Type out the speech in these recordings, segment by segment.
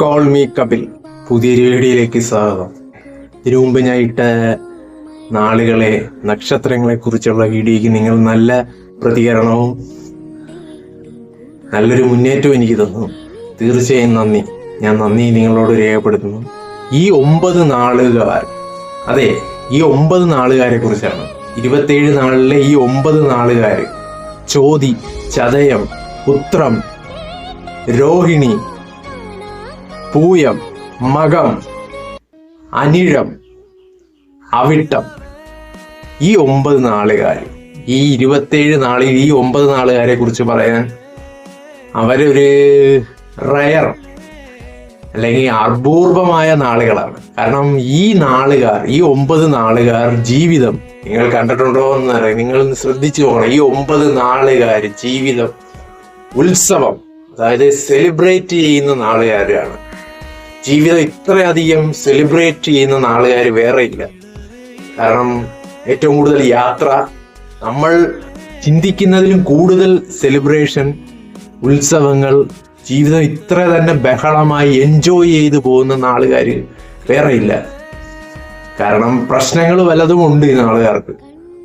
Call me Kapil. പുതിയൊരു വീഡിയോയിലേക്ക് സ്വാഗതം. ഇതിനു മുമ്പ് ഞാൻ ഇട്ട നാളുകളെ നക്ഷത്രങ്ങളെ കുറിച്ചുള്ള വീഡിയോയ്ക്ക് നിങ്ങൾ നല്ല പ്രതികരണവും നല്ലൊരു മുന്നേറ്റവും എനിക്ക് തന്നു. തീർച്ചയായും നന്ദി. ഞാൻ നന്ദി നിങ്ങളോട് രേഖപ്പെടുത്തുന്നു. ഈ ഒമ്പത് നാളുകാർ അതെ ഈ ഒമ്പത് നാളുകാരെ കുറിച്ചാണ് ഇരുപത്തേഴ് നാളിലെ ഈ ഒമ്പത് നാളുകാർ ചോതി ചതയം ഉത്രം രോഹിണി പൂയം മകം അനിഴം അവിട്ടം. ഈ ഒമ്പത് നാളുകാർ ഈ ഇരുപത്തേഴ് നാളിൽ ഈ ഒമ്പത് നാളുകാരെ കുറിച്ച് പറയാൻ അവരൊരു റയർ അല്ലെങ്കിൽ അർബൂർവമായ നാളുകളാണ്. കാരണം ഈ നാളുകാർ ഈ ഒമ്പത് നാളുകാർ ജീവിതം നിങ്ങൾ കണ്ടിട്ടുണ്ടോ എന്നറിയാം നിങ്ങൾ ശ്രദ്ധിച്ചു പോകണം. ഈ ഒമ്പത് നാളുകാർ ജീവിതം ഉത്സവം അതായത് സെലിബ്രേറ്റ് ചെയ്യുന്ന നാളുകാരാണ്. ജീവിതം ഇത്രയധികം സെലിബ്രേറ്റ് ചെയ്യുന്ന നാളുകാർ വേറെ ഇല്ല. കാരണം ഏറ്റവും കൂടുതൽ യാത്ര നമ്മൾ ചിന്തിക്കുന്നതിലും കൂടുതൽ സെലിബ്രേഷൻ ഉത്സവങ്ങൾ ജീവിതം ഇത്ര തന്നെ ബഹളമായി എൻജോയ് ചെയ്തു പോകുന്ന നാളുകാർ വേറെ ഇല്ല. കാരണം പ്രശ്നങ്ങൾ വല്ലതും ഉണ്ട് ഈ നാളുകാർക്ക്.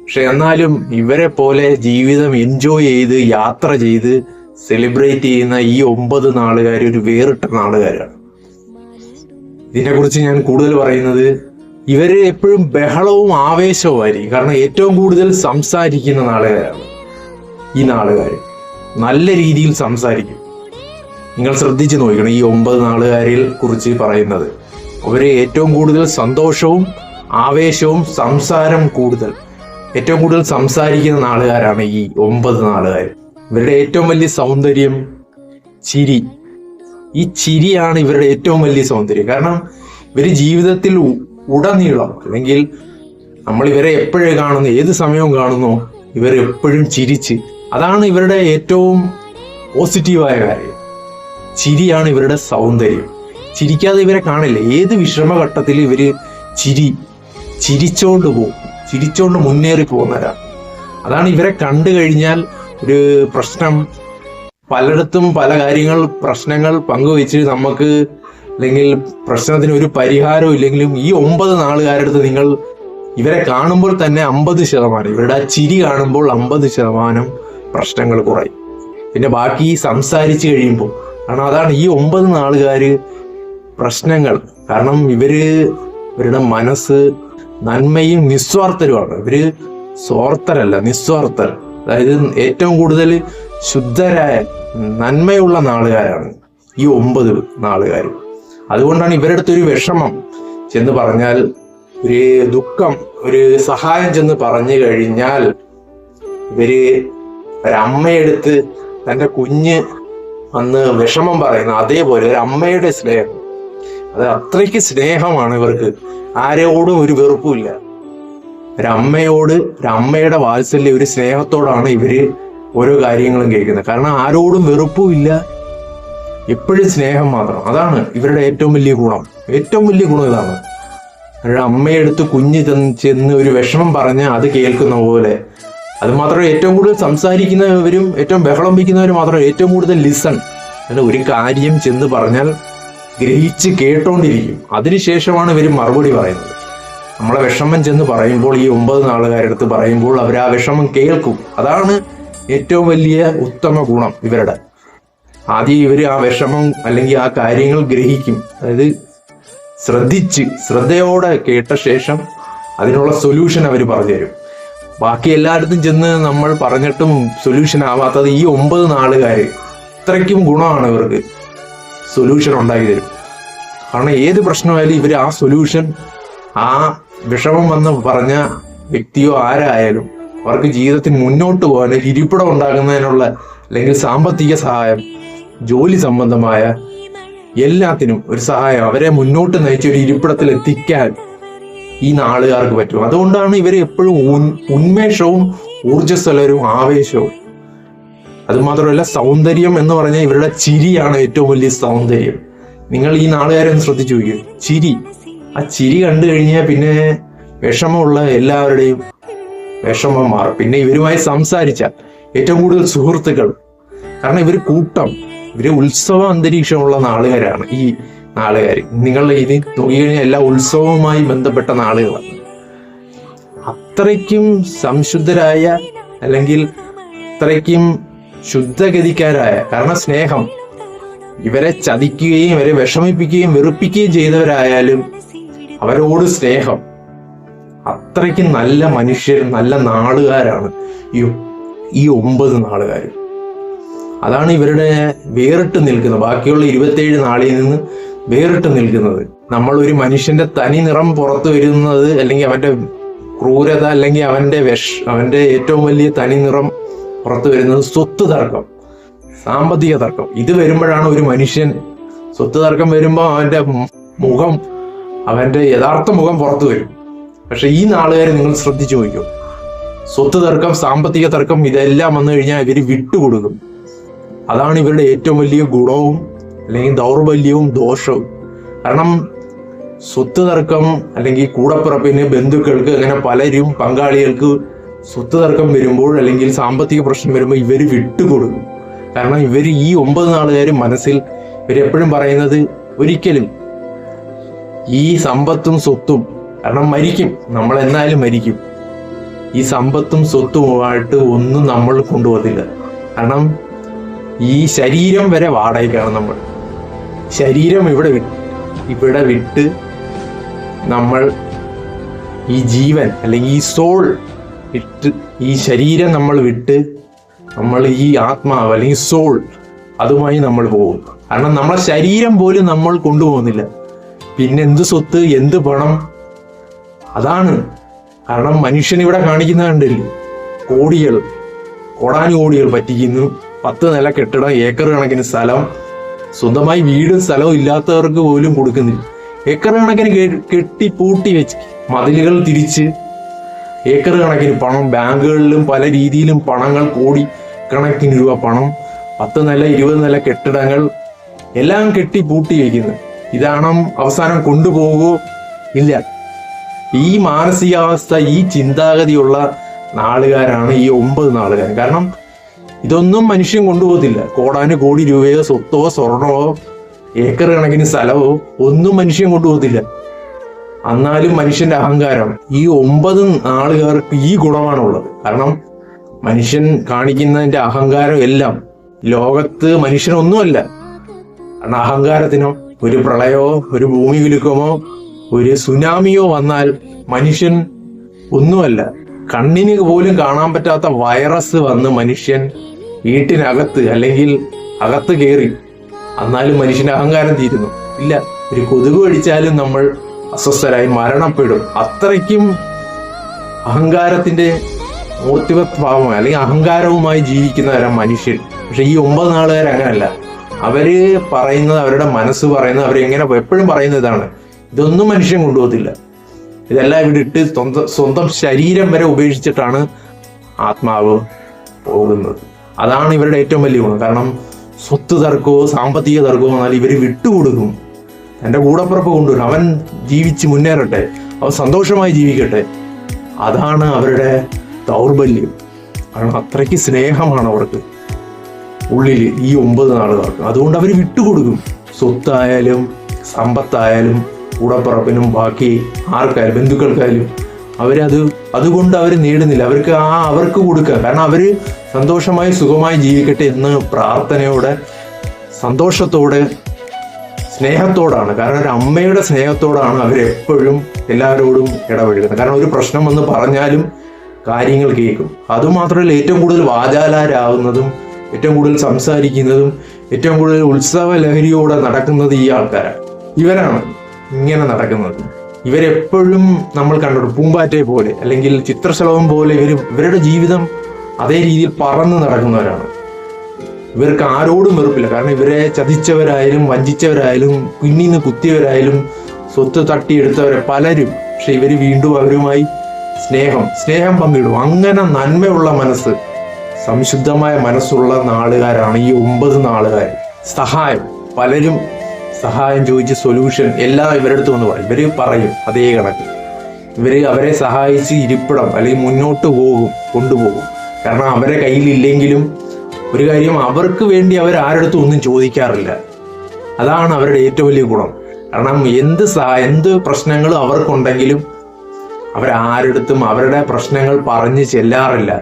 പക്ഷെ എന്നാലും ഇവരെ പോലെ ജീവിതം എൻജോയ് ചെയ്ത് യാത്ര ചെയ്ത് സെലിബ്രേറ്റ് ചെയ്യുന്ന ഈ ഒമ്പത് നാളുകാർ ഒരു വേറിട്ട നാളുകാരാണ്. ഇതിനെക്കുറിച്ച് ഞാൻ കൂടുതൽ പറയുന്നത് ഇവർ എപ്പോഴും ബഹളവും ആവേശവുമായിരിക്കും. കാരണം ഏറ്റവും കൂടുതൽ സംസാരിക്കുന്ന നാളുകാരാണ് ഈ നാളുകാർ നല്ല രീതിയിൽ സംസാരിക്കും. നിങ്ങൾ ശ്രദ്ധിച്ചു നോക്കണം ഈ ഒമ്പത് നാളുകാരിൽ കുറിച്ച് പറയുന്നത്. അവർ ഏറ്റവും കൂടുതൽ സന്തോഷവും ആവേശവും സംസാരം കൂടുതൽ. ഏറ്റവും കൂടുതൽ സംസാരിക്കുന്ന നാളുകാരാണ് ഈ ഒമ്പത് നാളുകാർ ഇവരുടെ ഏറ്റവും വലിയ സൗന്ദര്യം ചിരി. ഈ ചിരിയാണ് ഇവരുടെ ഏറ്റവും വലിയ സൗന്ദര്യം. കാരണം ഇവർ ജീവിതത്തിൽ ഉടനീളം അല്ലെങ്കിൽ നമ്മൾ ഇവരെ എപ്പോഴും കാണുന്നു ഏത് സമയവും കാണുന്നു ഇവർ എപ്പോഴും ചിരിച്ച്. അതാണ് ഇവരുടെ ഏറ്റവും പോസിറ്റീവായ കാര്യം. ചിരിയാണ് ഇവരുടെ സൗന്ദര്യം. ചിരിക്കാതെ ഇവരെ കാണില്ല. ഏത് വിഷമഘട്ടത്തിൽ ഇവർ ചിരി ചിരിച്ചോണ്ട് പോകും. ചിരിച്ചോണ്ട് മുന്നേറി പോകുന്നവരാണ് അതാണ് ഇവരെ കണ്ടു കഴിഞ്ഞാൽ ഒരു പ്രശ്നം. പലയിടത്തും പല കാര്യങ്ങൾ പ്രശ്നങ്ങൾ പങ്കുവെച്ച് നമുക്ക് അല്ലെങ്കിൽ പ്രശ്നത്തിന് ഒരു പരിഹാരവും ഇല്ലെങ്കിലും ഈ ഒമ്പത് നാളുകാരടുത്ത് നിങ്ങൾ ഇവരെ കാണുമ്പോൾ തന്നെ അമ്പത് ശതമാനം ഇവരുടെ ആ ചിരി കാണുമ്പോൾ അമ്പത് ശതമാനം പ്രശ്നങ്ങൾ കുറയും. പിന്നെ ബാക്കി സംസാരിച്ച് കഴിയുമ്പോൾ കാരണം അതാണ് ഈ ഒമ്പത് നാളുകാർ പ്രശ്നങ്ങൾ. കാരണം ഇവർ ഇവരുടെ മനസ്സ് നന്മയും നിസ്വാർത്ഥരുമാണ്. ഇവർ സ്വാർത്ഥരല്ല നിസ്വാർത്ഥർ. അതായത് ഏറ്റവും കൂടുതൽ ശുദ്ധരായ നന്മയുള്ള നാളുകാരാണ് ഈ ഒമ്പത് നാളുകാർ അതുകൊണ്ടാണ് ഇവരുടെ അടുത്തൊരു വിഷമം ചെന്ന് പറഞ്ഞാൽ ഒരു ദുഃഖം ഒരു സഹായം ചെന്ന് പറഞ്ഞു കഴിഞ്ഞാൽ ഇവർ ഒരമ്മയെടുത്ത് തന്റെ കുഞ്ഞ് അന്ന് വിഷമം പറയുന്ന. അതേപോലെ ഒരു അമ്മയുടെ സ്നേഹം. അത് അത്രയ്ക്ക് സ്നേഹമാണ് ഇവർക്ക്. ആരോടും ഒരു വെറുപ്പുമില്ല. ഒരു അമ്മയോട് ഒരു അമ്മയുടെ വാത്സല്യം ഒരു സ്നേഹത്തോടാണ് ഇവർ ഓരോ കാര്യങ്ങളും കേൾക്കുന്നത്. കാരണം ആരോടും വെറുപ്പും ഇല്ല എപ്പോഴും സ്നേഹം മാത്രം. അതാണ് ഇവരുടെ ഏറ്റവും വലിയ ഗുണം. ഏറ്റവും വലിയ ഗുണം ഇതാണ്. ഒരു അമ്മയെടുത്ത് കുഞ്ഞ് ചെന്ന് ഒരു വിഷമം പറഞ്ഞ് അത് കേൾക്കുന്ന പോലെ. അത് മാത്രമേ ഏറ്റവും കൂടുതൽ സംസാരിക്കുന്നവരും ഏറ്റവും ബഹളം വയ്ക്കുന്നവരും മാത്രം ഏറ്റവും കൂടുതൽ ലിസൺ അല്ല ഒരു കാര്യം ചെന്ന് പറഞ്ഞാൽ ഗ്രഹിച്ച് കേട്ടോണ്ടിരിക്കും. അതിനുശേഷമാണ് ഇവർ മറുപടി പറയുന്നത്. നമ്മളെ വിഷമം ചെന്ന് പറയുമ്പോൾ ഈ ഒമ്പത് നാളുകാരടുത്ത് പറയുമ്പോൾ അവർ ആ വിഷമം കേൾക്കും. അതാണ് ഏറ്റവും വലിയ ഉത്തമ ഗുണം ഇവരുടെ. ആദ്യം ഇവർ ആ വിഷമം അല്ലെങ്കിൽ ആ കാര്യങ്ങൾ ഗ്രഹിക്കും. അതായത് ശ്രദ്ധിച്ച് ശ്രദ്ധയോടെ കേട്ട ശേഷം അതിനുള്ള സൊല്യൂഷൻ അവർ പറഞ്ഞുതരും ബാക്കി എല്ലായിടത്തും ചെന്ന് നമ്മൾ പറഞ്ഞിട്ടും സൊല്യൂഷൻ ആവാത്തത് ഈ ഒമ്പത് നാളുകാർ ഇത്രയ്ക്കും ഗുണമാണ് ഇവർക്ക്. സൊല്യൂഷൻ ഉണ്ടാക്കി തരും. കാരണം ഏത് പ്രശ്നമായാലും ഇവർ ആ സൊല്യൂഷൻ ആ വിഷമം വന്ന് പറഞ്ഞ വ്യക്തിയോ ആരായാലും അവർക്ക് ജീവിതത്തിൽ മുന്നോട്ട് പോകാൻ ഇരിപ്പിടം ഉണ്ടാകുന്നതിനുള്ള അല്ലെങ്കിൽ സാമ്പത്തിക സഹായം ജോലി സംബന്ധമായ എല്ലാത്തിനും ഒരു സഹായം അവരെ മുന്നോട്ട് നയിച്ച ഒരു ഇരിപ്പിടത്തിൽ എത്തിക്കാൻ ഈ നാളുകാർക്ക് പറ്റും. അതുകൊണ്ടാണ് ഇവർ എപ്പോഴും ഉന്മേഷവും ഊർജസ്വലരും ആവേശവും. അതുമാത്രമല്ല സൗന്ദര്യം എന്ന് പറഞ്ഞാൽ ഇവരുടെ ചിരിയാണ് ഏറ്റവും വലിയ സൗന്ദര്യം. നിങ്ങൾ ഈ നാളുകാരെ ശ്രദ്ധിച്ചു നോക്കിയോ ചിരി. ആ ചിരി കണ്ടു കഴിഞ്ഞാൽ പിന്നെ വിഷമമുള്ള എല്ലാവരുടെയും വിഷമം മാറും. പിന്നെ ഇവരുമായി സംസാരിച്ചാൽ ഏറ്റവും കൂടുതൽ സുഹൃത്തുക്കൾ. കാരണം ഇവർ കൂട്ടം. ഇവർ ഉത്സവ അന്തരീക്ഷമുള്ള നാളുകാരാണ് ഈ നാളുകാർ നിങ്ങൾ ഇത് നോക്കിക്കഴിഞ്ഞാൽ എല്ലാ ഉത്സവവുമായി ബന്ധപ്പെട്ട നാളുകളാണ്. അത്രയ്ക്കും സംശുദ്ധരായ അല്ലെങ്കിൽ അത്രയ്ക്കും ശുദ്ധഗതിക്കാരായ കാരണം സ്നേഹം. ഇവരെ ചതിക്കുകയും ഇവരെ വിഷമിപ്പിക്കുകയും വെറുപ്പിക്കുകയും ചെയ്തവരായാലും അവരോട് സ്നേഹം. അത്രയ്ക്ക് നല്ല മനുഷ്യർ നല്ല നാളുകാരാണ് ഈ ഈ ഒമ്പത് നാളുകാർ അതാണ് ഇവരുടെ വേറിട്ട് നിൽക്കുന്നത്. ബാക്കിയുള്ള ഇരുപത്തേഴ് നാളിൽ നിന്ന് വേറിട്ട് നിൽക്കുന്നത്. നമ്മൾ ഒരു മനുഷ്യന്റെ തനി നിറം പുറത്തു വരുന്നത് അല്ലെങ്കിൽ അവന്റെ ക്രൂരത അല്ലെങ്കിൽ അവന്റെ വിഷ അവന്റെ ഏറ്റവും വലിയ തനി നിറം പുറത്തു വരുന്നത് സ്വത്ത് തർക്കം സാമ്പത്തിക തർക്കം. ഇത് വരുമ്പോഴാണ് ഒരു മനുഷ്യൻ സ്വത്ത് തർക്കം വരുമ്പോൾ അവന്റെ മുഖം അവന്റെ യഥാർത്ഥ മുഖം പുറത്തു വരും. പക്ഷെ ഈ നാളുകാരെ നിങ്ങൾ ശ്രദ്ധിച്ചു നോക്കൂ. സ്വത്ത് തർക്കം സാമ്പത്തിക തർക്കം ഇതെല്ലാം വന്നു കഴിഞ്ഞാൽ ഇവർ വിട്ടുകൊടുക്കും. അതാണ് ഇവരുടെ ഏറ്റവും വലിയ ഗുണവും അല്ലെങ്കിൽ ദൗർബല്യവും ദോഷവും. കാരണം സ്വത്ത് തർക്കം അല്ലെങ്കിൽ കൂടപ്പിറപ്പിന് ബന്ധുക്കൾക്ക് അങ്ങനെ പലരും പങ്കാളികൾക്ക് സ്വത്ത് തർക്കം വരുമ്പോൾ അല്ലെങ്കിൽ സാമ്പത്തിക പ്രശ്നം വരുമ്പോൾ ഇവർ വിട്ടുകൊടുക്കും. കാരണം ഇവർ ഈ ഒമ്പത് നാളുകാർ മനസ്സിൽ ഇവരെപ്പോഴും പറയുന്നത് ഒരിക്കലും ഈ സമ്പത്തും സ്വത്തും കാരണം മരിക്കും. നമ്മൾ എന്നാലും മരിക്കും. ഈ സമ്പത്തും സ്വത്തുമായിട്ട് ഒന്നും നമ്മൾ കൊണ്ടുപോകത്തില്ല. കാരണം ഈ ശരീരം വരെ വാടകയ്ക്കാണ് നമ്മൾ. ശരീരം ഇവിടെ വിട്ട് ഇവിടെ വിട്ട് നമ്മൾ ഈ ജീവൻ അല്ലെങ്കിൽ ഈ സോൾ വിട്ട് ഈ ശരീരം നമ്മൾ വിട്ട് നമ്മൾ ഈ ആത്മാവ് അല്ലെങ്കിൽ സോൾ അതുമായി നമ്മൾ പോകും കാരണം നമ്മളെ ശരീരം പോലും നമ്മൾ കൊണ്ടുപോകുന്നില്ല. പിന്നെ എന്ത് സ്വത്ത് എന്ത് പണം? അതാണ്. കാരണം മനുഷ്യൻ ഇവിടെ കാണിക്കുന്ന കണ്ടില്ലേ? കോടികൾ കോടാനുകോടികൾ പറ്റിക്കുന്നു. പത്ത് നില കെട്ടിടം ഏക്കർ കണക്കിന് സ്ഥലം. സ്വന്തമായി വീടും സ്ഥലവും ഇല്ലാത്തവർക്ക് പോലും കൊടുക്കുന്നില്ല. ഏക്കർ കണക്കിന് കെട്ടി പൂട്ടി വെച്ച് മതിലുകൾ തിരിച്ച്. ഏക്കർ കണക്കിന് പണം ബാങ്കുകളിലും പല രീതിയിലും പണങ്ങൾ കോടി കണക്കിന് രൂപ പണം. പത്ത് നില ഇരുപത് നില കെട്ടിടങ്ങൾ എല്ലാം കെട്ടി പൂട്ടി വയ്ക്കുന്നു ഇതാണ് അവസാനം കൊണ്ടുപോകുമോ ഇല്ല. ഈ മാനസികാവസ്ഥ ഈ ചിന്താഗതിയുള്ള നാളുകാരാണ് ഈ ഒമ്പത് നാളുകാർ. കാരണം ഇതൊന്നും മനുഷ്യൻ കൊണ്ടുപോകത്തില്ല. കോടാന് കോടി രൂപയോ സ്വത്തോ സ്വർണമോ ഏക്കർ കണക്കിന് സ്ഥലമോ ഒന്നും മനുഷ്യൻ കൊണ്ടുപോകത്തില്ല. എന്നാലും മനുഷ്യന്റെ അഹങ്കാരം ഈ ഒമ്പത് നാളുകാർക്ക് ഈ ഗുണമാണുള്ളത്. കാരണം മനുഷ്യൻ കാണിക്കുന്നതിന്റെ അഹങ്കാരം എല്ലാം ലോകത്ത് മനുഷ്യനൊന്നുമല്ല. കാരണം അഹങ്കാരത്തിനോ ഒരു പ്രളയമോ ഒരു ഭൂമി കുലുക്കമോ ഒരു സുനാമിയോ വന്നാൽ മനുഷ്യൻ ഒന്നുമല്ല. കണ്ണിന് പോലും കാണാൻ പറ്റാത്ത വൈറസ് വന്ന് മനുഷ്യൻ വീട്ടിനകത്ത് അല്ലെങ്കിൽ അകത്ത് കയറി എന്നാലും മനുഷ്യന്റെ അഹങ്കാരം തീരുന്നു. ഇല്ല ഒരു കൊതുക് കടിച്ചാലും നമ്മൾ അസ്വസ്ഥരായി മരണപ്പെടും. അത്രയ്ക്കും അഹങ്കാരത്തിന്റെ മൂർത്തിവത് ഭാവമായി അല്ലെങ്കിൽ അഹങ്കാരവുമായി ജീവിക്കുന്നവരാണ് മനുഷ്യൻ. പക്ഷെ ഈ ഒമ്പത് നാളുകാർ അങ്ങനല്ല അവർ പറയുന്നത് അവരുടെ മനസ്സ് പറയുന്നത് അവരെങ്ങനെ എപ്പോഴും പറയുന്ന ഇതാണ്. ഇതൊന്നും മനുഷ്യൻ കൊണ്ടുപോകത്തില്ല. ഇതെല്ലാം ഇവിടെ ഇട്ട് സ്വന്തം സ്വന്തം ശരീരം വരെ ഉപേക്ഷിച്ചിട്ടാണ് ആത്മാവ് പോകുന്നത്. അതാണ് ഇവരുടെ ഏറ്റവും വലിയ ഗുണം. കാരണം സ്വത്ത് തർക്കമോ സാമ്പത്തിക തർക്കമോ എന്നാൽ ഇവർ വിട്ടുകൊടുക്കും. എന്റെ കൂടപ്പുറപ്പ് കൊണ്ടുവരും. അവൻ ജീവിച്ച് മുന്നേറട്ടെ. അവൻ സന്തോഷമായി ജീവിക്കട്ടെ. അതാണ് അവരുടെ ദൗർബല്യം. കാരണം അത്രയ്ക്ക് സ്നേഹമാണ് അവർക്ക്. ഉള്ളിൽ ഈ ഒമ്പത് നാളുകാർക്ക് അതുകൊണ്ട് അവർ വിട്ടുകൊടുക്കും. സ്വത്തായാലും സമ്പത്തായാലും കൂടപ്പറപ്പിനും ബാക്കി ആർക്കായാലും ബന്ധുക്കൾക്കായാലും അവരത് അതുകൊണ്ട് അവർ നേടുന്നില്ല. അവർക്ക് ആ അവർക്ക് കൊടുക്കുക. കാരണം അവർ സന്തോഷമായി സുഖമായി ജീവിക്കട്ടെ എന്ന് പ്രാർത്ഥനയോടെ സന്തോഷത്തോടെ സ്നേഹത്തോടാണ്. കാരണം ഒരു അമ്മയുടെ സ്നേഹത്തോടാണ് അവരെപ്പോഴും എല്ലാവരോടും ഇടപഴകുന്നത്. കാരണം ഒരു പ്രശ്നം വന്ന് പറഞ്ഞാലും കാര്യങ്ങൾ കേൾക്കും. അതുമാത്രമല്ല ഏറ്റവും കൂടുതൽ വാചാലാരാകുന്നതും ഏറ്റവും കൂടുതൽ സംസാരിക്കുന്നതും ഏറ്റവും കൂടുതൽ ഉത്സവ ലഹരിയോടെ നടക്കുന്നത് ഈ ആൾക്കാരാണ്. ഇവരാണ് ഇങ്ങനെ നടക്കുന്നത്. ഇവരെപ്പോഴും നമ്മൾ കണ്ടു പൂമ്പാറ്റയെ പോലെ അല്ലെങ്കിൽ ചിത്രശലഭം പോലെ ഇവർ ഇവരുടെ ജീവിതം അതേ രീതിയിൽ പറന്ന് നടക്കുന്നവരാണ്. ഇവർക്ക് ആരോടും വെറുപ്പില്ല. കാരണം ഇവരെ ചതിച്ചവരായാലും വഞ്ചിച്ചവരായാലും പിന്നീന്ന് കുത്തിയവരായാലും സ്വത്ത് തട്ടിയെടുത്തവരെ പലരും. പക്ഷെ ഇവർ വീണ്ടും അവരുമായി സ്നേഹം സ്നേഹം പങ്കിടും. അങ്ങനെ നന്മയുള്ള മനസ്സ് സംശുദ്ധമായ മനസ്സുള്ള നാളുകാരാണ് ഈ ഒമ്പത് നാളുകാർ. സഹായം. പലരും സഹായം ചോദിച്ച് സൊല്യൂഷൻ എല്ലാം ഇവരുടെ അടുത്ത് വന്ന് പറയും. ഇവർ പറയും അതേ കണക്ക്. ഇവർ അവരെ സഹായിച്ച് ഇരിപ്പിടം അല്ലെങ്കിൽ മുന്നോട്ട് പോകും കൊണ്ടുപോകും. കാരണം അവരെ കയ്യിലില്ലെങ്കിലും ഒരു കാര്യം അവർക്ക് വേണ്ടി അവർ ആരെടുത്തും ഒന്നും ചോദിക്കാറില്ല. അതാണ് അവരുടെ ഏറ്റവും വലിയ ഗുണം. കാരണം എന്ത് എന്ത് പ്രശ്നങ്ങളും അവർക്കുണ്ടെങ്കിലും അവരാരടുത്തും അവരുടെ പ്രശ്നങ്ങൾ പറഞ്ഞ് ചെല്ലാറില്ല.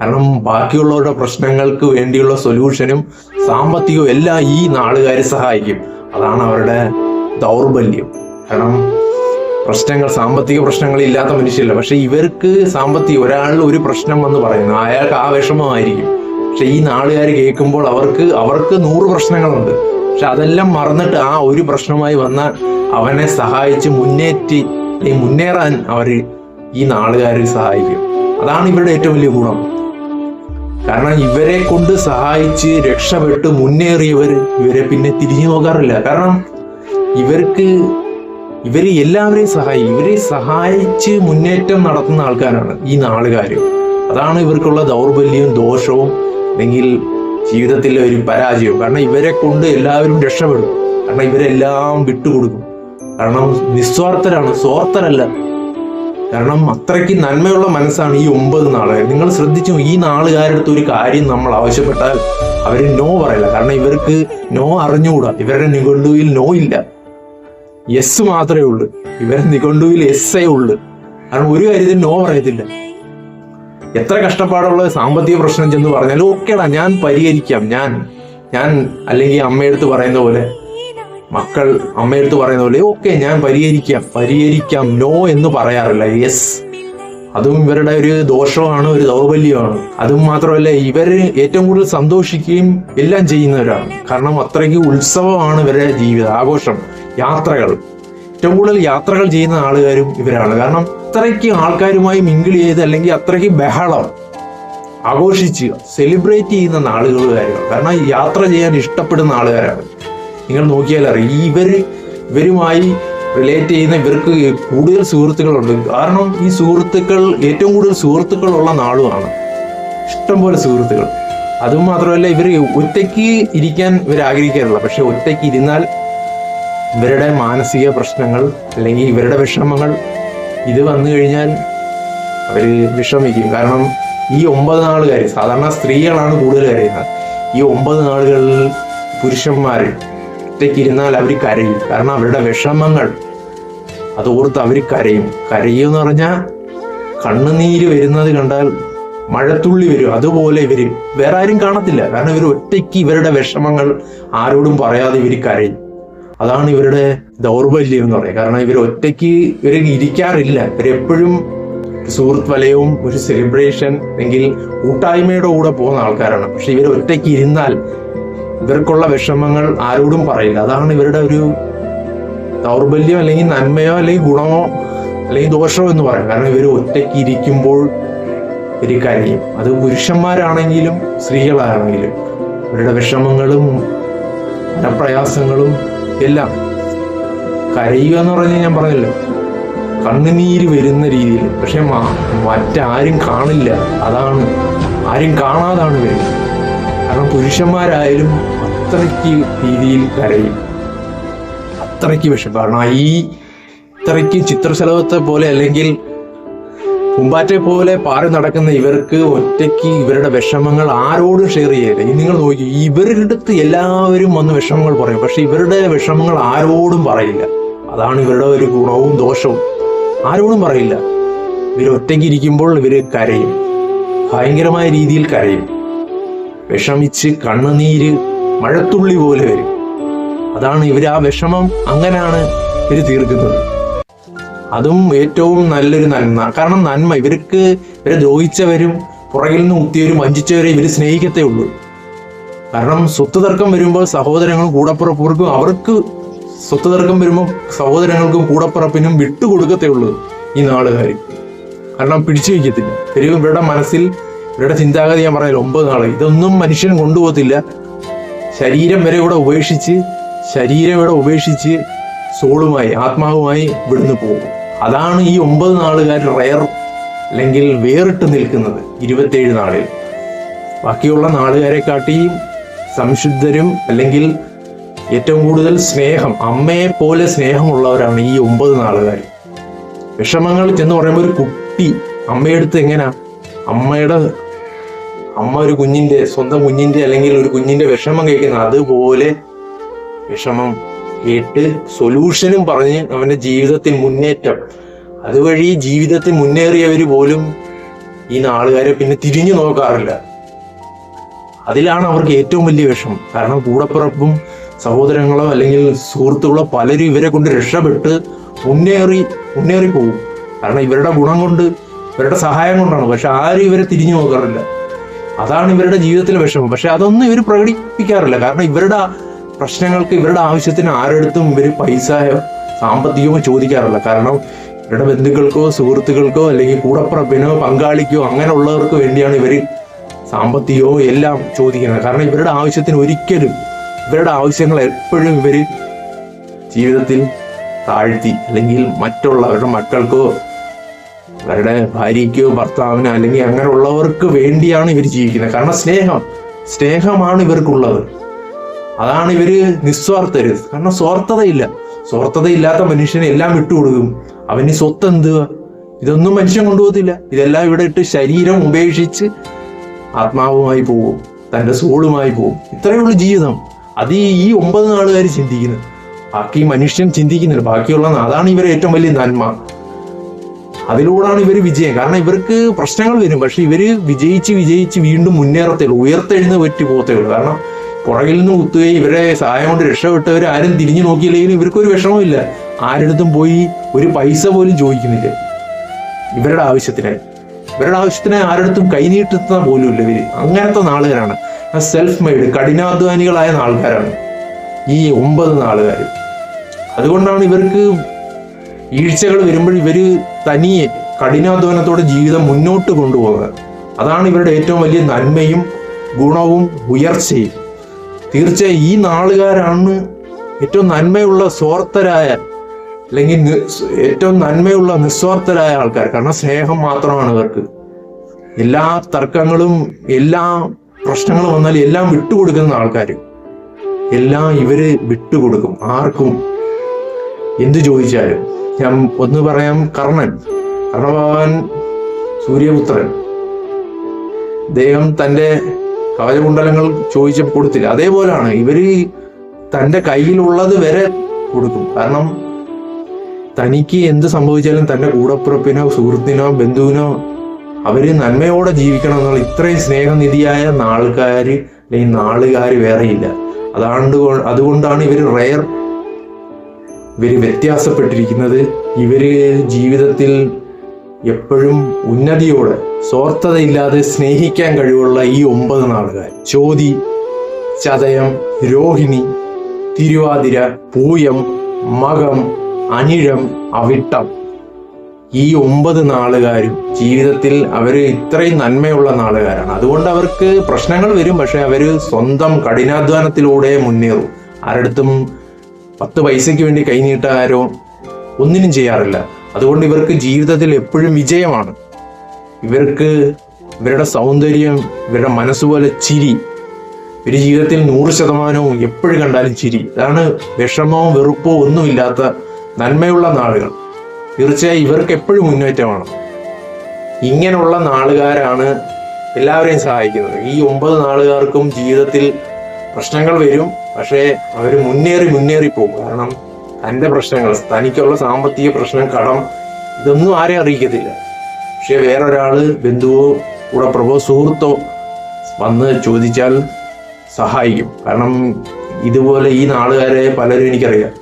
കാരണം ബാക്കിയുള്ളവരുടെ പ്രശ്നങ്ങൾക്ക് വേണ്ടിയുള്ള സൊല്യൂഷനും സാമ്പത്തികവും എല്ലാം ഈ നാളുകാർ സഹായിക്കും. അതാണ് അവരുടെ ദൗർബല്യം. കാരണം പ്രശ്നങ്ങൾ സാമ്പത്തിക പ്രശ്നങ്ങൾ ഇല്ലാത്ത മനുഷ്യല്ല പക്ഷെ ഇവർക്ക് സാമ്പത്തിക ഒരാളിൽ ഒരു പ്രശ്നം എന്ന് പറയുന്നു അയാൾക്ക് ആ വിഷമമായിരിക്കും പക്ഷെ ഈ നാളുകാർ കേൾക്കുമ്പോൾ അവർക്ക് അവർക്ക് നൂറ് പ്രശ്നങ്ങളുണ്ട്. പക്ഷെ അതെല്ലാം മറന്നിട്ട് ആ ഒരു പ്രശ്നമായി വന്ന അവനെ സഹായിച്ച് മുന്നേറ്റി മുന്നേറാൻ അവർ ഈ നാളുകാരെ സഹായിക്കും. അതാണ് ഇവരുടെ ഏറ്റവും വലിയ ഗുണം. കാരണം ഇവരെ കൊണ്ട് സഹായിച്ച് രക്ഷപ്പെട്ട് മുന്നേറിയവർ ഇവരെ പിന്നെ തിരിഞ്ഞു നോക്കാറില്ല. കാരണം ഇവർക്ക് ഇവർ എല്ലാവരെയും സഹായി ഇവരെ സഹായിച്ച് മുന്നേറ്റം നടത്തുന്ന ആൾക്കാരാണ് ഈ നാളുകാർ അതാണ് ഇവർക്കുള്ള ദൗർബല്യവും ദോഷവും അല്ലെങ്കിൽ ജീവിതത്തിലെ ഒരു പരാജയവും. കാരണം ഇവരെ കൊണ്ട് എല്ലാവരും രക്ഷപ്പെടും. കാരണം ഇവരെല്ലാം വിട്ടുകൊടുക്കും. കാരണം നിസ്വാർത്ഥരാണ്. സ്വാർത്ഥരല്ല. കാരണം അത്രയ്ക്ക് നന്മയുള്ള മനസ്സാണ് ഈ ഒമ്പത് നാളുകാർ നിങ്ങൾ ശ്രദ്ധിച്ചു ഈ നാളുകാരടുത്ത് ഒരു കാര്യം നമ്മൾ ആവശ്യപ്പെട്ടാൽ അവർ നോ പറയില്ല. കാരണം ഇവർക്ക് നോ അറിഞ്ഞുകൂടാ. ഇവരുടെ നിഘണ്ടുവിൽ നോ ഇല്ല. യെസ് മാത്രമേ ഉള്ളൂ. ഇവരുടെ നിഘണ്ടുവിൽ എസ്സേ ഉള്ളൂ. കാരണം ഒരു കാര്യത്തിൽ നോ പറയത്തില്ല. എത്ര കഷ്ടപ്പാടുള്ള സാമ്പത്തിക പ്രശ്നം ചെന്ന് പറഞ്ഞാലും ഓക്കേടാ ഞാൻ പരിഹരിക്കാം. ഞാൻ ഞാൻ അല്ലെങ്കിൽ അമ്മയെടുത്ത് പറയുന്ന പോലെ മക്കൾ അമ്മയടുത്ത് പറയുന്ന പോലെ ഓക്കെ ഞാൻ പരിഹരിക്കാം പരിഹരിക്കാം നോ എന്ന് പറയാറില്ല. യെസ് അതും ഇവരുടെ ഒരു ദോഷമാണ് ഒരു ദൗർബല്യമാണ്. അതും മാത്രമല്ല ഇവർ ഏറ്റവും കൂടുതൽ സന്തോഷിക്കുകയും എല്ലാം ചെയ്യുന്നവരാണ്. കാരണം അത്രയ്ക്ക് ഉത്സവമാണ് ഇവരുടെ ജീവിതം ആഘോഷം യാത്രകൾ. ഏറ്റവും കൂടുതൽ യാത്രകൾ ചെയ്യുന്ന ആളുകാരും ഇവരാണ്. കാരണം അത്രയ്ക്ക് ആൾക്കാരുമായി മിങ്കിൾ ചെയ്ത് അല്ലെങ്കിൽ അത്രയ്ക്ക് ബഹളം ആഘോഷിച്ച് സെലിബ്രേറ്റ് ചെയ്യുന്ന നാളുകാരാണ് കാരണം യാത്ര ചെയ്യാൻ ഇഷ്ടപ്പെടുന്ന ആളുകാരാണ്. നിങ്ങൾ നോക്കിയാൽ അറിയാം. ഇവർ ഇവരുമായി റിലേറ്റ് ചെയ്യുന്ന ഇവർക്ക് കൂടുതൽ സുഹൃത്തുക്കളുണ്ട്. കാരണം ഈ സുഹൃത്തുക്കൾ ഏറ്റവും കൂടുതൽ സുഹൃത്തുക്കളുള്ള നാളുമാണ്. ഇഷ്ടംപോലെ സുഹൃത്തുക്കൾ. അതും മാത്രമല്ല ഇവർ ഒറ്റയ്ക്ക് ഇരിക്കാൻ ഇവർ ആഗ്രഹിക്കാറില്ല. പക്ഷെ ഒറ്റയ്ക്ക് ഇരുന്നാൽ ഇവരുടെ മാനസിക പ്രശ്നങ്ങൾ അല്ലെങ്കിൽ ഇവരുടെ വിഷമങ്ങൾ ഇത് വന്നു കഴിഞ്ഞാൽ അവർ വിഷമിക്കും. കാരണം ഈ ഒമ്പത് നാളുകാർ സാധാരണ സ്ത്രീകളാണ് കൂടുതൽ കരയുന്നത്. ഈ ഒമ്പത് നാളുകളിൽ പുരുഷന്മാർ ഒറ്റയ്ക്ക് ഇരുന്നാൽ അവർ കരയും. കാരണം അവരുടെ വിഷമങ്ങൾ. അത് ഓർത്ത് അവർ കരയും. കരയും എന്ന് പറഞ്ഞാൽ കണ്ണുനീര് വരുന്നത് കണ്ടാൽ മഴത്തുള്ളി വരും. അതുപോലെ ഇവർ. വേറെ ആരും കാണത്തില്ല. കാരണം ഇവർ ഒറ്റയ്ക്ക് ഇവരുടെ വിഷമങ്ങൾ ആരോടും പറയാതെ ഇവർ കരയും. അതാണ് ഇവരുടെ ദൗർബല്യം എന്ന് പറയുന്നത് കാരണം ഇവർ ഒറ്റയ്ക്ക് ഇവർ ഇരിക്കാറില്ല. ഇവരെപ്പോഴും സുഹൃത്ത് വലയവും ഒരു സെലിബ്രേഷൻ അല്ലെങ്കിൽ കൂട്ടായ്മയുടെ കൂടെ പോകുന്ന ആൾക്കാരാണ്. പക്ഷെ ഇവർ ഒറ്റയ്ക്ക് ഇരുന്നാൽ ഇവർക്കുള്ള വിഷമങ്ങൾ ആരോടും പറയില്ല. അതാണ് ഇവരുടെ ഒരു ദൗർബല്യം അല്ലെങ്കിൽ നന്മയോ അല്ലെങ്കിൽ ഗുണമോ അല്ലെങ്കിൽ ദോഷമോ എന്ന് പറയാം. കാരണം ഇവർ ഒറ്റയ്ക്ക് ഇരിക്കുമ്പോൾ ഇവർ കരയും അത് പുരുഷന്മാരാണെങ്കിലും സ്ത്രീകളാണെങ്കിലും ഇവരുടെ വിഷമങ്ങളും മനപ്രയാസങ്ങളും എല്ലാം കരയുക എന്ന് പറഞ്ഞാൽ ഞാൻ പറഞ്ഞല്ലോ. കണ്ണുനീര് വരുന്ന രീതിയിൽ. പക്ഷെ മറ്റാരും കാണില്ല. അതാണ് ആരും കാണാതാണ് വരുന്നത് കാരണം പുരുഷന്മാരായാലും അത്രയ്ക്ക് രീതിയിൽ കരയും. അത്രയ്ക്ക് വിഷം. കാരണം ഈ ഇത്രയ്ക്ക് ചിത്രശലഭത്തെ പോലെ അല്ലെങ്കിൽ പൂമ്പാറ്റെ പോലെ പാറി നടക്കുന്ന ഇവർക്ക് ഒറ്റയ്ക്ക് ഇവരുടെ വിഷമങ്ങൾ ആരോടും ഷെയർ ചെയ്യില്ല ഇനി നിങ്ങൾ നോക്കി ഇവരുടെ അടുത്ത് എല്ലാവരും വന്ന് വിഷമങ്ങൾ പറയും. പക്ഷെ ഇവരുടെ വിഷമങ്ങൾ ആരോടും പറയില്ല. അതാണ് ഇവരുടെ ഒരു ഗുണവും ദോഷവും. ആരോടും പറയില്ല. ഇവർ ഒറ്റയ്ക്ക് ഇരിക്കുമ്പോൾ ഇവർ കരയും. ഭയങ്കരമായ രീതിയിൽ കരയും. വിഷമിച്ച് കണ്ണുനീര് മഴത്തുള്ളി പോലെ വരും. അതാണ് ഇവർ ആ വിഷമം അങ്ങനെയാണ് ഇവർ തീർക്കുന്നത്. അതും ഏറ്റവും നല്ലൊരു നന്മ. കാരണം നന്മ. ഇവർക്ക് ഇവരെ ദ്രോഹിച്ചവരും പുറകിൽ നിന്ന് കുത്തിയവരും വഞ്ചിച്ചവരെ ഇവർ സ്നേഹിക്കത്തേ ഉള്ളൂ. കാരണം സ്വത്ത് തർക്കം വരുമ്പോൾ സഹോദരങ്ങളും കൂടപ്പുറപ്പുറക്കും അവർക്ക് സ്വത്ത് തർക്കം വരുമ്പോൾ സഹോദരങ്ങൾക്കും കൂടപ്പുറപ്പിനും വിട്ടുകൊടുക്കത്തേ ഉള്ളൂ ഈ നാളുകാർ കാരണം പിടിച്ചു വയ്ക്കത്തില്ല. ഇവരും ഇവരുടെ മനസ്സിൽ ഇവരുടെ ചിന്താഗതി ഞാൻ പറഞ്ഞില്ല ഒമ്പത് നാൾ ഇതൊന്നും മനുഷ്യൻ കൊണ്ടുപോകത്തില്ല. ശരീരം വരെ ഇവിടെ ഉപേക്ഷിച്ച് ശരീരം ഇവിടെ ഉപേക്ഷിച്ച് സോളുമായി ആത്മാവുമായി ഇവിടുന്ന് പോകും. അതാണ് ഈ ഒമ്പത് നാളുകാർ റയർ അല്ലെങ്കിൽ വേറിട്ട് നിൽക്കുന്നത് ഇരുപത്തേഴ് നാളിൽ. ബാക്കിയുള്ള നാളുകാരെ കാട്ടിയും സംശുദ്ധരും അല്ലെങ്കിൽ ഏറ്റവും കൂടുതൽ സ്നേഹം അമ്മയെ പോലെ സ്നേഹമുള്ളവരാണ് ഈ ഒമ്പത് നാളുകാർ. വിഷമങ്ങൾ ചെന്ന് പറയുമ്പോൾ ഒരു കുട്ടി അമ്മയെടുത്ത് എങ്ങനെയാ അമ്മയുടെ അമ്മ ഒരു കുഞ്ഞിന്റെ സ്വന്തം കുഞ്ഞിന്റെ അല്ലെങ്കിൽ ഒരു കുഞ്ഞിന്റെ വിഷമം കേൾക്കുന്ന അതുപോലെ വിഷമം കേട്ട് സൊല്യൂഷനും പറഞ്ഞ് അവന്റെ ജീവിതത്തിൽ മുന്നേറ്റം. അതുവഴി ജീവിതത്തിൽ മുന്നേറിയവർ പോലും ഈ നാളുകാരെ പിന്നെ തിരിഞ്ഞു നോക്കാറില്ല. അതിലാണ് അവർക്ക് ഏറ്റവും വലിയ വിഷമം. കാരണം കൂടപ്പിറപ്പും സഹോദരങ്ങളോ അല്ലെങ്കിൽ സുഹൃത്തുക്കളോ പലരും ഇവരെ കൊണ്ട് രക്ഷപ്പെട്ട് മുന്നേറി മുന്നേറി പോകും കാരണം ഇവരുടെ ഗുണം കൊണ്ട് ഇവരുടെ സഹായം കൊണ്ടാണ്. പക്ഷെ ആരും ഇവരെ തിരിഞ്ഞു നോക്കാറില്ല. അതാണ് ഇവരുടെ ജീവിതത്തിലെ വിഷമം. പക്ഷെ അതൊന്നും ഇവർ പ്രകടിപ്പിക്കാറില്ല. കാരണം ഇവരുടെ പ്രശ്നങ്ങൾക്ക് ഇവരുടെ ആവശ്യത്തിന് ആരെടുത്തും ഇവർ പൈസയോ സാമ്പത്തികമോ ചോദിക്കാറില്ല. കാരണം ഇവരുടെ ബന്ധുക്കൾക്കോ സുഹൃത്തുക്കൾക്കോ അല്ലെങ്കിൽ കൂടപ്പിറപ്പിനോ പങ്കാളിക്കോ അങ്ങനെയുള്ളവർക്ക് വേണ്ടിയാണ് ഇവർ സാമ്പത്തികമോ എല്ലാം ചോദിക്കുന്നത്. കാരണം ഇവരുടെ ആവശ്യത്തിന് ഒരിക്കലും ഇവരുടെ ആവശ്യങ്ങൾ എപ്പോഴും ഇവർ ജീവിതത്തിൽ താഴ്ത്തി അല്ലെങ്കിൽ മറ്റുള്ളവരുടെ മക്കൾക്കോ അവരുടെ ഭാര്യയ്ക്കോ ഭർത്താവിനോ അല്ലെങ്കിൽ അങ്ങനെയുള്ളവർക്ക് വേണ്ടിയാണ് ഇവർ ജീവിക്കുന്നത്. കാരണം സ്നേഹം സ്നേഹമാണ് ഇവർക്കുള്ളത്. അതാണ് ഇവർ നിസ്വാർത്ഥര്. കാരണം സ്വാർത്ഥതയില്ല. സ്വാർത്ഥതയില്ലാത്ത മനുഷ്യനെ എല്ലാം വിട്ടുകൊടുക്കും. അവന് സ്വത്ത് എന്തുവാ ഇതൊന്നും മനുഷ്യൻ കൊണ്ടുപോകത്തില്ല. ഇതെല്ലാം ഇവിടെ ഇട്ട് ശരീരം ഉപേക്ഷിച്ച് ആത്മാവുമായി പോകും. തന്റെ സോളുമായി പോകും. ഇത്രയേ ഉള്ളൂ ജീവിതം. അത് ഈ ഒമ്പത് നാളുകാർ ചിന്തിക്കുന്നത്. ബാക്കി മനുഷ്യൻ ചിന്തിക്കുന്നില്ല. ബാക്കിയുള്ള അതാണ് ഇവരെ ഏറ്റവും വലിയ നന്മ. അതിലൂടെയാണ് ഇവർ വിജയം. കാരണം ഇവർക്ക് പ്രശ്നങ്ങൾ വരും. പക്ഷെ ഇവർ വിജയിച്ച് വിജയിച്ച് വീണ്ടും മുന്നേറത്തേ ഉള്ളൂ. ഉയർത്തെഴുന്ന് പറ്റി പോകത്തേ ഉള്ളൂ. കാരണം പുറകിൽ നിന്ന് കുത്തുകയും ഇവരെ സഹായം കൊണ്ട് രക്ഷപ്പെട്ടവർ ആരും തിരിഞ്ഞു നോക്കിയില്ലെങ്കിലും ഇവർക്കൊരു വിഷമമില്ല ആരെടുത്തും പോയി ഒരു പൈസ പോലും ചോദിക്കുന്നില്ല. ഇവരുടെ ആവശ്യത്തിനായി ഇവരുടെ ആവശ്യത്തിന് ആരെടുത്തും കൈനീട്ടുന്ന പോലും ഇല്ല ഇവർ. അങ്ങനത്തെ നാളുകാരാണ്. സെൽഫ് മെയ്ഡ് കഠിനാധ്വാനികളായ ആൾക്കാരാണ് ഈ ഒമ്പത് നാളുകാർ അതുകൊണ്ടാണ് ഇവർക്ക് വീഴ്ചകൾ വരുമ്പോൾ ഇവർ തനിയെ കഠിനാധ്വാനത്തോടെ ജീവിതം മുന്നോട്ട് കൊണ്ടുപോകുക അതാണ് ഇവരുടെ ഏറ്റവും വലിയ നന്മയും ഗുണവും ഉയർച്ചയും. തീർച്ചയായും ഈ നാളുകാരാണ് ഏറ്റവും നന്മയുള്ള സ്വാർത്ഥരായ അല്ലെങ്കിൽ ഏറ്റവും നന്മയുള്ള നിസ്വാർത്ഥരായ ആൾക്കാർ. കാരണം സ്നേഹം മാത്രമാണ് ഇവർക്ക്. എല്ലാ തർക്കങ്ങളും എല്ലാ പ്രശ്നങ്ങളും വന്നാൽ എല്ലാം വിട്ടുകൊടുക്കുന്ന ആൾക്കാർ. എല്ലാം ഇവർ വിട്ടുകൊടുക്കും. ആർക്കും എന്തു ചോദിച്ചാലും. ഞാൻ ഒന്ന് പറയാം കർണൻ കർണഭഗവാൻ സൂര്യപുത്രൻ. ദൈവം തന്റെ കവചകുണ്ടലങ്ങൾ ചോദിച്ച കൊടുത്തില്ല. അതേപോലാണ് ഇവർ തന്റെ കയ്യിലുള്ളത് വരെ കൊടുക്കും. കാരണം തനിക്ക് എന്ത് സംഭവിച്ചാലും തന്റെ കൂടപ്പിറപ്പിനോ സുഹൃത്തിനോ ബന്ധുവിനോ അവർ നന്മയോടെ ജീവിക്കണം എന്നുള്ള ഇത്രയും സ്നേഹനിധിയായ നാൾക്കാര് അല്ലെങ്കിൽ നാളുകാര് വേറെയില്ല. അതാണ്ട് അതുകൊണ്ടാണ് ഇവർ റയർ ഇവർ വ്യത്യാസപ്പെട്ടിരിക്കുന്നത് ഇവർ ജീവിതത്തിൽ എപ്പോഴും ഉന്നതിയോടെ സ്വാർത്ഥതയില്ലാതെ സ്നേഹിക്കാൻ കഴിവുള്ള ഈ ഒമ്പത് നാളുകാർ. ചോതി ചതയം രോഹിണി തിരുവാതിര പൂയം മകം അനിഴം അവിട്ടം. ഈ ഒമ്പത് നാളുകാരും ജീവിതത്തിൽ അവർ ഇത്രയും നന്മയുള്ള നാളുകാരാണ്. അതുകൊണ്ട് അവർക്ക് പ്രശ്നങ്ങൾ വരും പക്ഷെ അവർ സ്വന്തം കഠിനാധ്വാനത്തിലൂടെ മുന്നേറും. ആരടുത്തും പത്ത് പൈസയ്ക്ക് വേണ്ടി കൈനീട്ട കൈനീട്ടാരോ ഒന്നിനും ചെയ്യാറില്ല. അതുകൊണ്ട് ഇവർക്ക് ജീവിതത്തിൽ എപ്പോഴും വിജയമാണ്. ഇവർക്ക് ഇവരുടെ സൗന്ദര്യം ഇവരുടെ മനസ്സുപോലെ ചിരി ഒരു ജീവിതത്തിൽ നൂറ് ശതമാനവും എപ്പോഴും കണ്ടാലും ചിരി. അതാണ് വിഷമോ വെറുപ്പോ ഒന്നുമില്ലാത്ത നന്മയുള്ള നാളുകൾ. തീർച്ചയായും ഇവർക്ക് എപ്പോഴും മുന്നേറ്റമാണ്. ഇങ്ങനെയുള്ള നാളുകാരാണ് എല്ലാവരെയും സഹായിക്കുന്നത്. ഈ ഒമ്പത് നാളുകാർക്കും ജീവിതത്തിൽ പ്രശ്നങ്ങൾ വരും. പക്ഷേ അവർ മുന്നേറി മുന്നേറി പോകും. കാരണം തന്റെ പ്രശ്നങ്ങൾ തനിക്കുള്ള സാമ്പത്തിക പ്രശ്നം കടം ഇതൊന്നും ആരെയും അറിയിക്കത്തില്ല. പക്ഷേ വേറൊരാൾ ബന്ധുവോ കൂടെ പ്രഭോ സുഹൃത്തോ വന്ന് ചോദിച്ചാൽ സഹായിക്കും. കാരണം ഇതുപോലെ ഈ നാളുകാരെ പലരും എനിക്കറിയാം.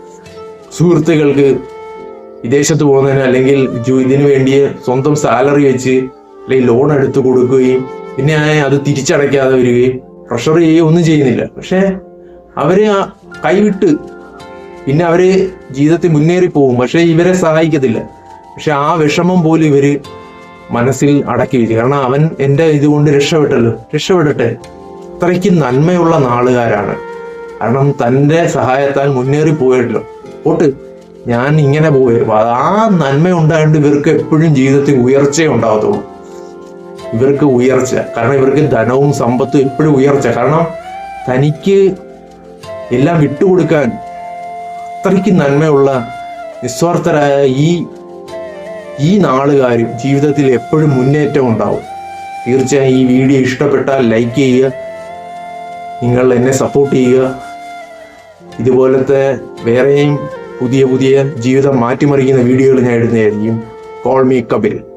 സുഹൃത്തുക്കൾക്ക് വിദേശത്ത് പോകുന്നതിന് അല്ലെങ്കിൽ ഇതിനു വേണ്ടി സ്വന്തം സാലറി വെച്ച് അല്ലെങ്കിൽ ലോൺ എടുത്തു കൊടുക്കുകയും പിന്നെ അത് തിരിച്ചടയ്ക്കാതെ വരികയും പ്രഷർ ചെയ്യുകയും ഒന്നും ചെയ്യുന്നില്ല. പക്ഷെ അവർ കൈവിട്ട് പിന്നെ അവർ ജീവിതത്തിൽ മുന്നേറി പോകും. പക്ഷെ ഇവരെ സഹായിക്കത്തില്ല. പക്ഷെ ആ വിഷമം പോലും ഇവർ മനസ്സിൽ അടക്കി വെച്ചു കാരണം അവൻ എന്റെ ഇതുകൊണ്ട് രക്ഷപ്പെട്ടല്ലോ. രക്ഷപ്പെടട്ടെ. അത്രയ്ക്ക് നന്മയുള്ള നാളുകാരാണ്. കാരണം തന്റെ സഹായത്താൽ മുന്നേറി പോയല്ലോ. പോട്ട്. ഞാൻ ഇങ്ങനെ പോയി. ആ നന്മ ഉണ്ടായത് ഇവർക്ക് എപ്പോഴും ജീവിതത്തിൽ ഉയർച്ചയെ ഉണ്ടാകത്തുള്ളൂ ഇവർക്ക് ഉയർച്ച. കാരണം ഇവർക്ക് ധനവും സമ്പത്തും എപ്പോഴും ഉയർച്ച. കാരണം തനിക്ക് എല്ലാം വിട്ടുകൊടുക്കാൻ അത്രയ്ക്ക് നന്മയുള്ള നിസ്വാർത്ഥരായ ഈ ഈ നാളുകാരും ജീവിതത്തിൽ എപ്പോഴും മുന്നേറ്റം ഉണ്ടാവും. തീർച്ചയായും ഈ വീഡിയോ ഇഷ്ടപ്പെട്ടാൽ ലൈക്ക് ചെയ്യുക നിങ്ങൾ എന്നെ സപ്പോർട്ട് ചെയ്യുക. ഇതുപോലത്തെ വേറെയും പുതിയ പുതിയ ജീവിതം മാറ്റിമറിക്കുന്ന വീഡിയോകൾ ഞാൻ ഇടുന്നതായിരിക്കും. Call me Kapil